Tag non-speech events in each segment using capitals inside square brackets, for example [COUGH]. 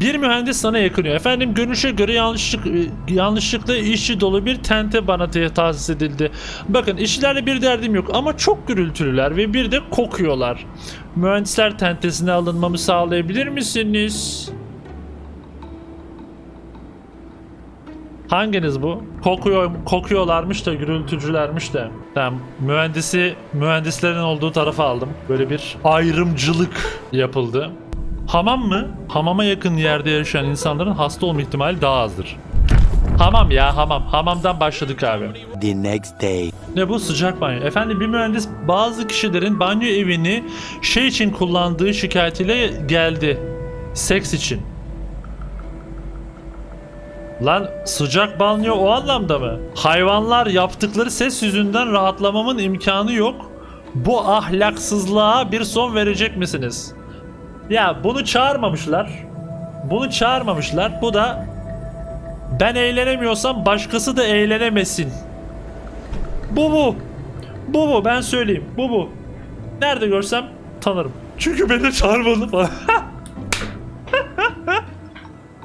Bir mühendis sana yakınıyor. Efendim görünüşe göre yanlışlık, e, yanlışlıkla işçi dolu bir tente bana tahsis edildi. Bakın işçilerle bir derdim yok ama çok gürültülüler ve bir de kokuyorlar. Mühendisler tentesine alınmamı sağlayabilir misiniz? Hanginiz bu? Kokuyor, kokuyorlarmış da gürültücülermiş de. Tamam. Mühendisi mühendislerin olduğu tarafa aldım. Böyle bir ayrımcılık yapıldı. Hamam mı? Hamama yakın yerde yaşayan insanların hasta olma ihtimali daha azdır. Hamam ya hamam. Hamamdan başladık abi. The next day. Ne bu sıcak banyo? Efendim bir mühendis bazı kişilerin banyo evini şey için kullandığı şikayetiyle geldi. Seks için. Lan sıcak banyo o anlamda mı? Hayvanlar yaptıkları ses yüzünden rahatlamamın imkanı yok. Bu ahlaksızlığa bir son verecek misiniz? Ya bunu çağırmamışlar. Bunu çağırmamışlar. Bu da ben eğlenemiyorsam başkası da eğlenemesin. Bu bu. Bu bu ben söyleyeyim. Bu bu. Nerede görsem tanırım. Çünkü beni çağırmadı falan. [LAUGHS]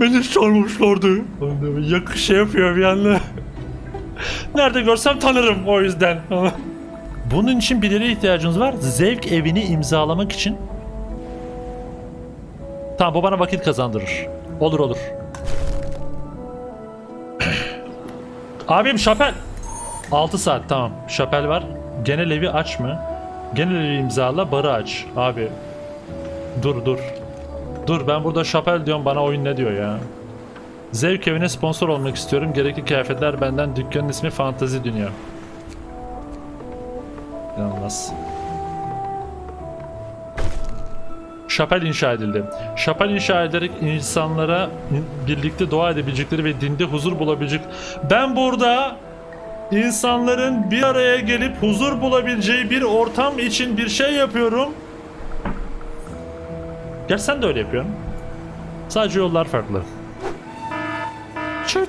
beni çağırmamışlardı. Yakı şey yapıyor bir anda. Nerede görsem tanırım o yüzden. [LAUGHS] Bunun için birileri ihtiyacınız var. Zevk evini imzalamak için. Tamam bu bana vakit kazandırır. Olur olur. Abim şapel. 6 saat tamam. Şapel var. Genel evi aç mı? Genel evi imzala barı aç. Abi. Dur dur. Dur ben burada şapel diyorum bana oyun ne diyor ya. Zevk evine sponsor olmak istiyorum. Gerekli kıyafetler benden. Dükkanın ismi Fantazi Dünya. İnanılmaz. Şapel inşa edildi. Şapel inşa ederek insanlara birlikte dua edebilecekleri ve dinde huzur bulabilecek. Ben burada insanların bir araya gelip huzur bulabileceği bir ortam için bir şey yapıyorum. Gerçi sen de öyle yapıyorsun. Sadece yollar farklı. Çu.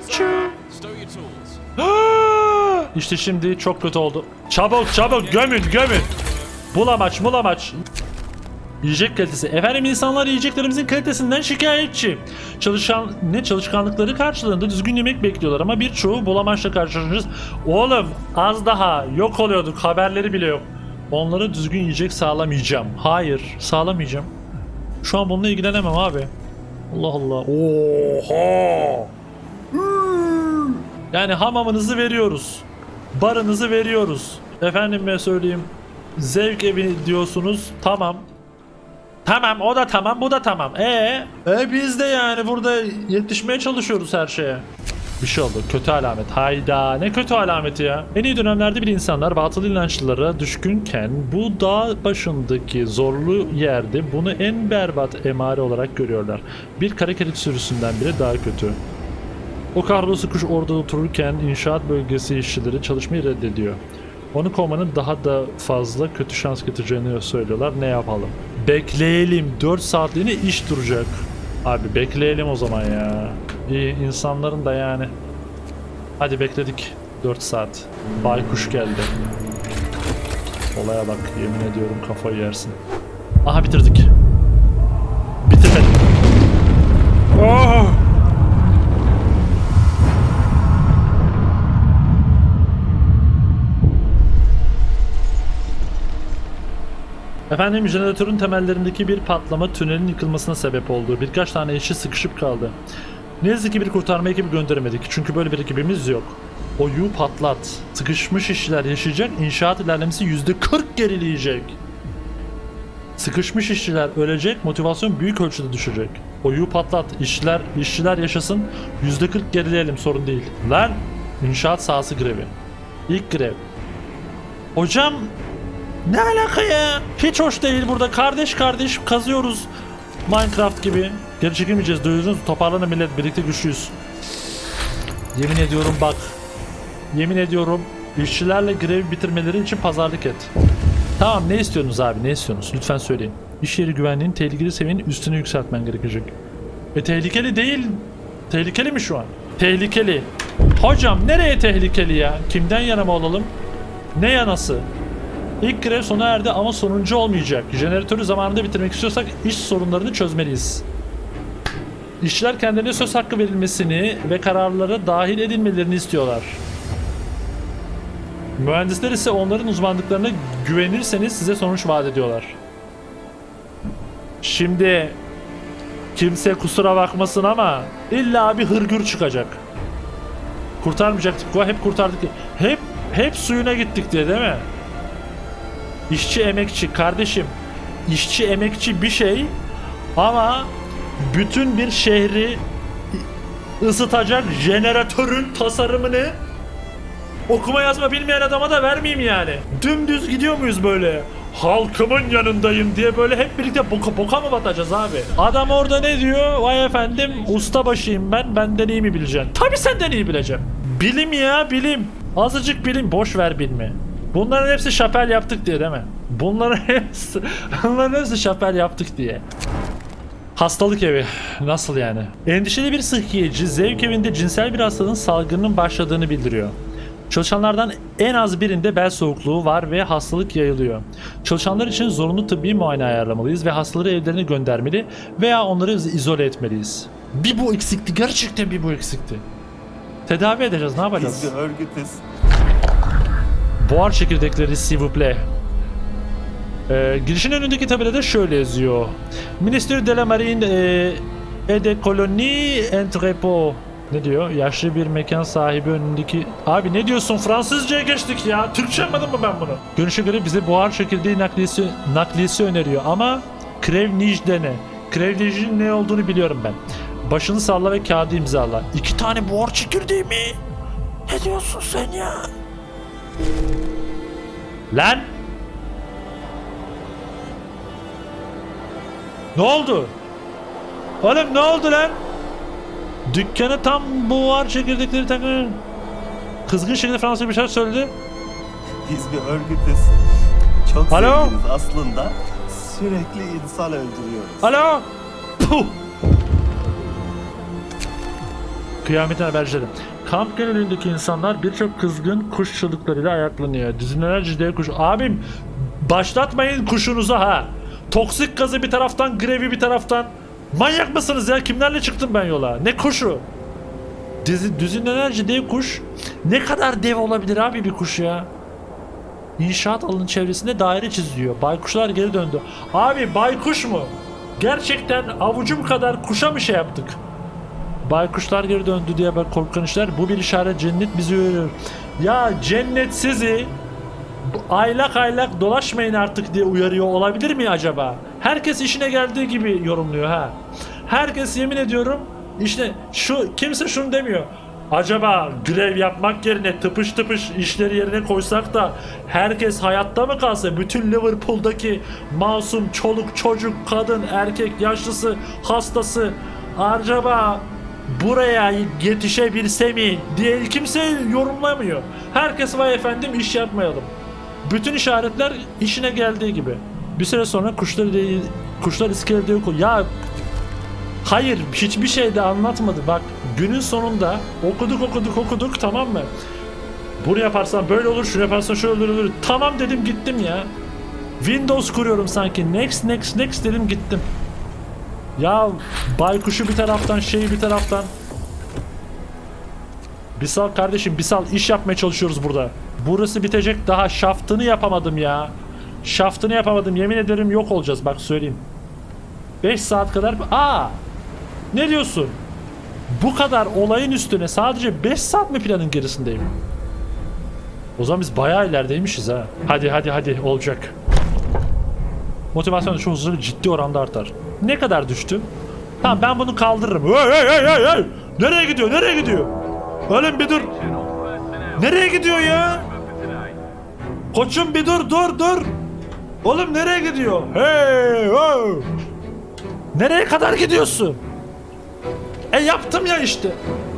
[GASPS] İşte şimdi çok kötü oldu. Çabuk çabuk gömün gömün. Bulamaç bulamaç. Yiyecek kalitesi. Efendim insanlar yiyeceklerimizin kalitesinden şikayetçi. Çalışan ne çalışkanlıkları karşılığında düzgün yemek bekliyorlar ama birçoğu bulamaçla karşılaşıyoruz. Oğlum az daha yok oluyorduk haberleri bile yok. Onlara düzgün yiyecek sağlamayacağım. Hayır sağlamayacağım. Şu an bununla ilgilenemem abi. Allah Allah. Oha. Yani hamamınızı veriyoruz. Barınızı veriyoruz. Efendime söyleyeyim. Zevk evi diyorsunuz. Tamam. Tamam o da tamam bu da tamam. E e biz de yani burada yetişmeye çalışıyoruz her şeye. Bir şey oldu. Kötü alamet. Hayda ne kötü alameti ya. En iyi dönemlerde bir insanlar batıl inançlara düşkünken bu dağ başındaki zorlu yerde bunu en berbat emare olarak görüyorlar. Bir kara sürüsünden bile daha kötü. O kahrolası kuş orada otururken inşaat bölgesi işçileri çalışmayı reddediyor. Onu kovmanın daha da fazla kötü şans getireceğini söylüyorlar. Ne yapalım? Bekleyelim. 4 saatliğine iş duracak. Abi bekleyelim o zaman ya. İyi insanların da yani. Hadi bekledik. 4 saat. Baykuş geldi. Olaya bak. Yemin ediyorum kafayı yersin. Aha bitirdik. Bitirmedik. Oh! Efendim jeneratörün temellerindeki bir patlama tünelin yıkılmasına sebep oldu. Birkaç tane işçi sıkışıp kaldı. Ne yazık ki bir kurtarma ekibi gönderemedik çünkü böyle bir ekibimiz yok. O yu patlat. Sıkışmış işçiler yaşayacak, inşaat ilerlemesi %40 gerileyecek. Sıkışmış işçiler ölecek, motivasyon büyük ölçüde düşecek. O yu patlat, işçiler, işçiler yaşasın, %40 gerileyelim sorun değil. Lan, inşaat sahası grevi. İlk grev. Hocam ne alaka ya? Hiç hoş değil burada. Kardeş kardeş kazıyoruz. Minecraft gibi. Geri çekilmeyeceğiz. Duyuyorsunuz. Toparlanın millet. Birlikte güçlüyüz. Yemin ediyorum bak. Yemin ediyorum. işçilerle grev bitirmeleri için pazarlık et. Tamam ne istiyorsunuz abi? Ne istiyorsunuz? Lütfen söyleyin. İş yeri güvenliğinin tehlikeli seviyenin üstüne yükseltmen gerekecek. E tehlikeli değil. Tehlikeli mi şu an? Tehlikeli. Hocam nereye tehlikeli ya? Kimden yana mı olalım? Ne yanası? İlk grev sona erdi ama sonuncu olmayacak. Jeneratörü zamanında bitirmek istiyorsak iş sorunlarını çözmeliyiz. İşçiler kendilerine söz hakkı verilmesini ve kararlara dahil edilmelerini istiyorlar. Mühendisler ise onların uzmanlıklarına güvenirseniz size sonuç vaat ediyorlar. Şimdi kimse kusura bakmasın ama illa bir hırgür çıkacak. Kurtarmayacaktık. Hep kurtardık. Hep hep suyuna gittik diye değil mi? İşçi emekçi kardeşim. İşçi emekçi bir şey ama bütün bir şehri ısıtacak jeneratörün tasarımını okuma yazma bilmeyen adama da vermeyeyim yani. Dümdüz gidiyor muyuz böyle? Halkımın yanındayım diye böyle hep birlikte boka, boka mı batacağız abi? Adam orada ne diyor? Vay efendim usta başıyım ben benden iyi mi bileceksin? Tabi senden iyi bileceğim. Bilim ya bilim. Azıcık bilim boş ver bilmi. Bunların hepsi şapel yaptık diye değil mi? Bunların [LAUGHS] hepsi, bunların hepsi şapel yaptık diye. Hastalık evi. Nasıl yani? Endişeli bir sıhhiyeci zevk evinde cinsel bir hastalığın salgının başladığını bildiriyor. Çalışanlardan en az birinde bel soğukluğu var ve hastalık yayılıyor. Çalışanlar için zorunlu tıbbi muayene ayarlamalıyız ve hastaları evlerine göndermeli veya onları izole etmeliyiz. Bir bu eksikti. Gerçekten bir bu eksikti. Tedavi edeceğiz. Ne yapacağız? Biz bir örgütüz. Buhar çekirdekleri plaît. Ee, girişin önündeki tabelada şöyle yazıyor. Ministère de la Marine e, de Colonie Entrepôt. Ne diyor? Yaşlı bir mekan sahibi önündeki... Abi ne diyorsun? Fransızcaya geçtik ya. Türkçe yapmadım mı ben bunu? Görünüşe göre bize buhar çekirdeği nakliyesi, nakliyesi öneriyor ama Krevnij dene. Krevnij'in ne olduğunu biliyorum ben. Başını salla ve kağıdı imzala. İki tane buhar çekirdeği mi? Ne diyorsun sen ya? Lan! Ne oldu? Oğlum ne oldu lan? Dükkanı tam buhar çekirdekleri takın. Kızgın şekilde Fransızca bir şeyler söyledi. Biz bir örgütüz. Çok Alo? zenginiz aslında. Sürekli insan öldürüyoruz. Alo! Puh! Kıyametin habercileri. Kamp genelindeki insanlar birçok kızgın kuş çığlıklarıyla ayaklanıyor. Düzinelerce dev kuş. Abim başlatmayın kuşunuzu ha. Toksik gazı bir taraftan, grevi bir taraftan. Manyak mısınız ya? Kimlerle çıktım ben yola? Ne kuşu? Dizi, düzinelerce dev kuş. Ne kadar dev olabilir abi bir kuş ya? İnşaat alanının çevresinde daire çiziyor. Baykuşlar geri döndü. Abi baykuş mu? Gerçekten avucum kadar kuşa mı şey yaptık? Baykuşlar geri döndü diye bak korkan işler. Bu bir işaret cennet bizi uyarıyor. Ya cennet sizi aylak aylak dolaşmayın artık diye uyarıyor olabilir mi acaba? Herkes işine geldiği gibi yorumluyor ha. Herkes yemin ediyorum işte şu kimse şunu demiyor. Acaba grev yapmak yerine tıpış tıpış işleri yerine koysak da herkes hayatta mı kalsa? Bütün Liverpool'daki masum çoluk çocuk kadın erkek yaşlısı hastası acaba buraya yetişebilse mi diye kimse yorumlamıyor. Herkes vay efendim iş yapmayalım. Bütün işaretler işine geldiği gibi. Bir süre sonra kuşlar kuşlar iskelede yok. Ya hayır hiçbir şey de anlatmadı. Bak günün sonunda okuduk okuduk okuduk tamam mı? Bunu yaparsan böyle olur, şunu yaparsan şöyle olur, olur. Tamam dedim gittim ya. Windows kuruyorum sanki. Next next next dedim gittim. Ya baykuşu bir taraftan şeyi bir taraftan. Bisal kardeşim Bisal iş yapmaya çalışıyoruz burada. Burası bitecek daha şaftını yapamadım ya. Şaftını yapamadım yemin ederim yok olacağız bak söyleyeyim. 5 saat kadar aa ne diyorsun? Bu kadar olayın üstüne sadece 5 saat mi planın gerisindeyim? O zaman biz bayağı ilerideymişiz ha. Hadi hadi hadi olacak. Motivasyon da çok hızlı ciddi oranda artar. Ne kadar düştü? Tamam ben bunu kaldırırım. Hey hey hey hey hey! Nereye gidiyor? Nereye gidiyor? Oğlum bir dur. Nereye gidiyor ya? Koçum bir dur dur dur. Oğlum nereye gidiyor? Hey oh. Nereye kadar gidiyorsun? E yaptım ya işte.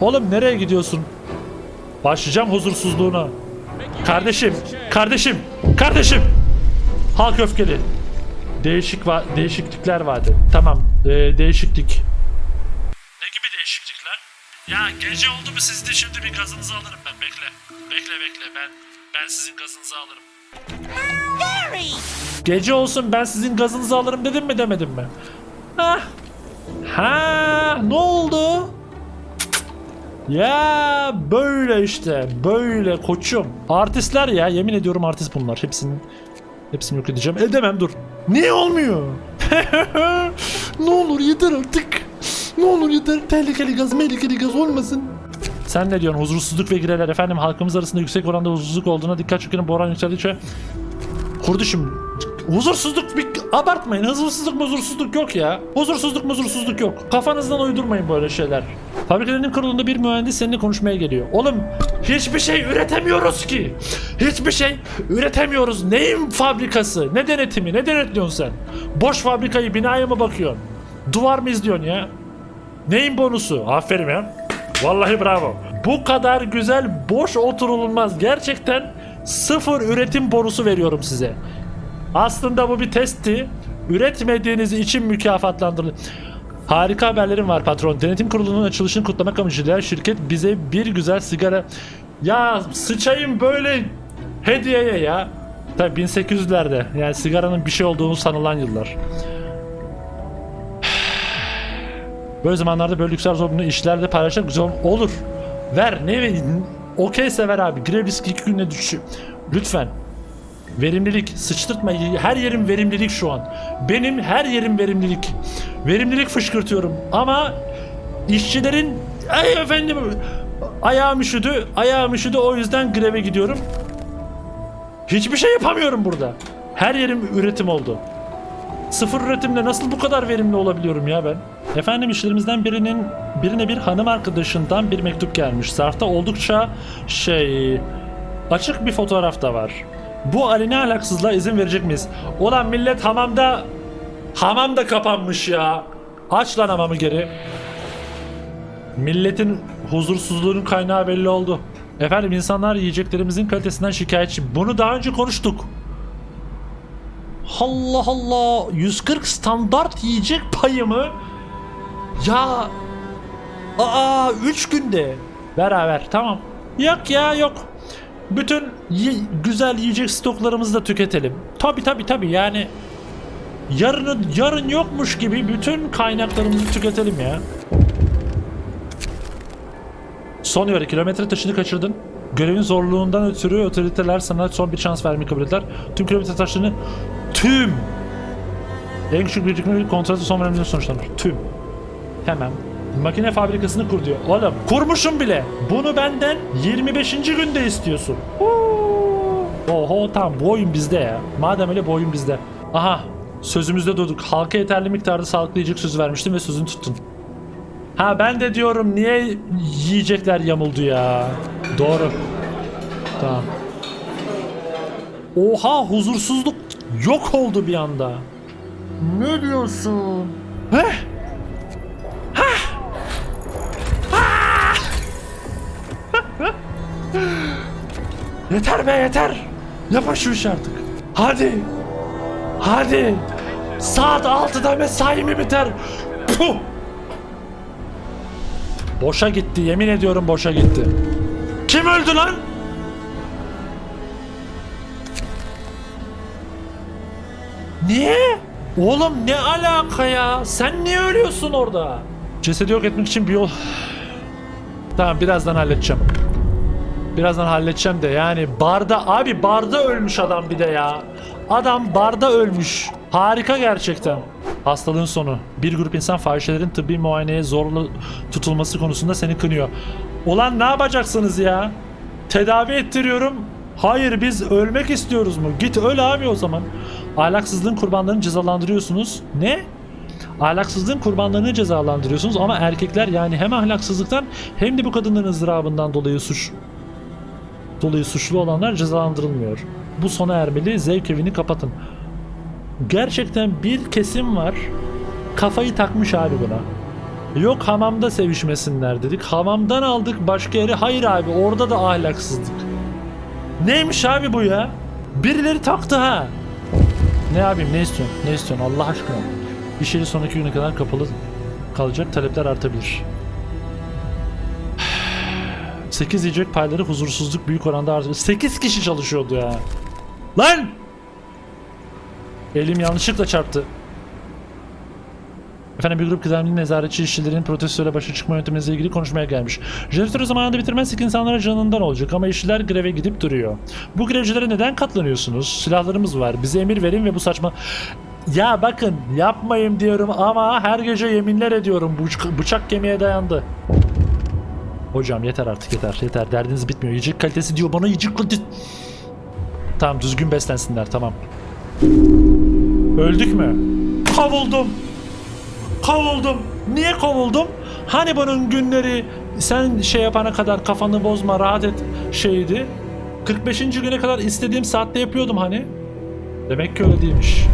Oğlum nereye gidiyorsun? Başlayacağım huzursuzluğuna. Kardeşim, kardeşim, kardeşim. Halk öfkeli. Değişik va değişiklikler vardı. Tamam, ee, değişiklik. Ne gibi değişiklikler? Ya gece oldu mu sizde şimdi bir gazınızı alırım ben. Bekle. Bekle bekle. Ben ben sizin gazınızı alırım. Gece olsun ben sizin gazınızı alırım dedim mi demedim mi? Ha. Ha. ne oldu? Ya böyle işte böyle koçum. Artistler ya yemin ediyorum artist bunlar. Hepsinin hepsini yok edeceğim. Edemem dur. Niye olmuyor? [LAUGHS] ne olur yeter artık. Ne olur yeter. Tehlikeli gaz, tehlikeli gaz olmasın. Sen ne diyorsun? Huzursuzluk ve gireler efendim halkımız arasında yüksek oranda huzursuzluk olduğuna dikkat çekelim. Boran yükseldikçe Kurduşum huzursuzluk bir abartmayın. Huzursuzluk huzursuzluk yok ya. Huzursuzluk huzursuzluk yok. Kafanızdan uydurmayın böyle şeyler. Fabrikaların kurulunda bir mühendis seninle konuşmaya geliyor. Oğlum hiçbir şey üretemiyoruz ki. Hiçbir şey üretemiyoruz. Neyin fabrikası? Ne denetimi? Ne denetliyorsun sen? Boş fabrikayı binaya mı bakıyorsun? Duvar mı izliyorsun ya? Neyin bonusu? Aferin ya. Vallahi bravo. Bu kadar güzel boş oturulmaz. Gerçekten sıfır üretim bonusu veriyorum size. Aslında bu bir testti. Üretmediğiniz için mükafatlandırılır. Harika haberlerim var patron. Denetim kurulunun açılışını kutlamak amacıyla şirket bize bir güzel sigara... Ya sıçayım böyle hediyeye ya. Tabii 1800'lerde yani sigaranın bir şey olduğunu sanılan yıllar. [SIGHS] Böyle zamanlarda böyle lüksler zorunlu işlerde paylaşmak güzel ol- olur. Ver ne okeyse ver abi. Grev riski iki günde düş. Lütfen. Verimlilik sıçtırtma her yerim verimlilik şu an. Benim her yerim verimlilik. Verimlilik fışkırtıyorum ama işçilerin ay efendim ayağım üşüdü ayağım üşüdü o yüzden greve gidiyorum. Hiçbir şey yapamıyorum burada. Her yerim üretim oldu. Sıfır üretimle nasıl bu kadar verimli olabiliyorum ya ben? Efendim işlerimizden birinin birine bir hanım arkadaşından bir mektup gelmiş. Zarfta oldukça şey açık bir fotoğraf da var. Bu aline ahlaksızlığa izin verecek miyiz? Ulan millet hamamda hamam da kapanmış ya. Aç lan hamamı geri. Milletin huzursuzluğunun kaynağı belli oldu. Efendim insanlar yiyeceklerimizin kalitesinden şikayetçi. Bunu daha önce konuştuk. Allah Allah 140 standart yiyecek payımı ya aa 3 günde beraber tamam yok ya yok bütün güzel yiyecek stoklarımızı da tüketelim tabi tabi tabi yani yarın yarın yokmuş gibi bütün kaynaklarımızı tüketelim ya Son uyarı kilometre taşını kaçırdın. Görevin zorluğundan ötürü otoriteler sana son bir şans vermeyi kabul ettiler. Tüm kilometre taşını tüm en küçük bir kontratı son verimli sonuçlanır. Tüm. Hemen. Makine fabrikasını kur diyor. Oğlum kurmuşum bile. Bunu benden 25. günde istiyorsun. Oho tamam bu oyun bizde ya. Madem öyle bu oyun bizde. Aha sözümüzde durduk. Halka yeterli miktarda sağlıklı yiyecek sözü vermiştin ve sözünü tuttun. Ha ben de diyorum niye yiyecekler yamuldu ya. Doğru. Tamam. Oha huzursuzluk yok oldu bir anda. Ne diyorsun? Heh. Yeter be yeter. Yapın şu işi artık. Hadi. Hadi. Saat 6'da mesai mi biter? Puh. Boşa gitti yemin ediyorum boşa gitti. Kim öldü lan? Niye? Oğlum ne alaka ya? Sen niye ölüyorsun orada? Cesedi yok etmek için bir yol... Tamam birazdan halledeceğim. Birazdan halledeceğim de yani barda abi barda ölmüş adam bir de ya. Adam barda ölmüş. Harika gerçekten. Hastalığın sonu. Bir grup insan fahişelerin tıbbi muayeneye zorla tutulması konusunda seni kınıyor. Ulan ne yapacaksınız ya? Tedavi ettiriyorum. Hayır biz ölmek istiyoruz mu? Git öl abi o zaman. Ahlaksızlığın kurbanlarını cezalandırıyorsunuz. Ne? Ahlaksızlığın kurbanlarını cezalandırıyorsunuz ama erkekler yani hem ahlaksızlıktan hem de bu kadınların ızdırabından dolayı suç dolayı suçlu olanlar cezalandırılmıyor. Bu sona ermeli. Zevk evini kapatın. Gerçekten bir kesim var. Kafayı takmış abi buna. Yok hamamda sevişmesinler dedik. Hamamdan aldık başka yere. Hayır abi orada da ahlaksızlık. Neymiş abi bu ya? Birileri taktı ha. Ne yapayım ne istiyorsun? Ne istiyorsun Allah aşkına? İş yeri sonraki güne kadar kapalı kalacak talepler artabilir. 8 yiyecek payları huzursuzluk büyük oranda artıyor. 8 kişi çalışıyordu ya. Lan! Elim yanlışlıkla çarptı. Efendim bir grup kıdemli nezaretçi işçilerin protestoyla başa çıkma yönteminizle ilgili konuşmaya gelmiş. Jeneratörü zamanında bitirmezsek insanlara canından olacak ama işçiler greve gidip duruyor. Bu grevcilere neden katlanıyorsunuz? Silahlarımız var. Bize emir verin ve bu saçma... Ya bakın yapmayın diyorum ama her gece yeminler ediyorum. Bıçak, bıçak dayandı. Hocam yeter artık yeter yeter derdiniz bitmiyor. Yiyecek kalitesi diyor bana yiyecek kalitesi. Tamam düzgün beslensinler tamam. Öldük mü? Kovuldum. Kovuldum. Niye kovuldum? Hani bunun günleri sen şey yapana kadar kafanı bozma rahat et şeydi. 45. güne kadar istediğim saatte yapıyordum hani. Demek ki öyle değilmiş.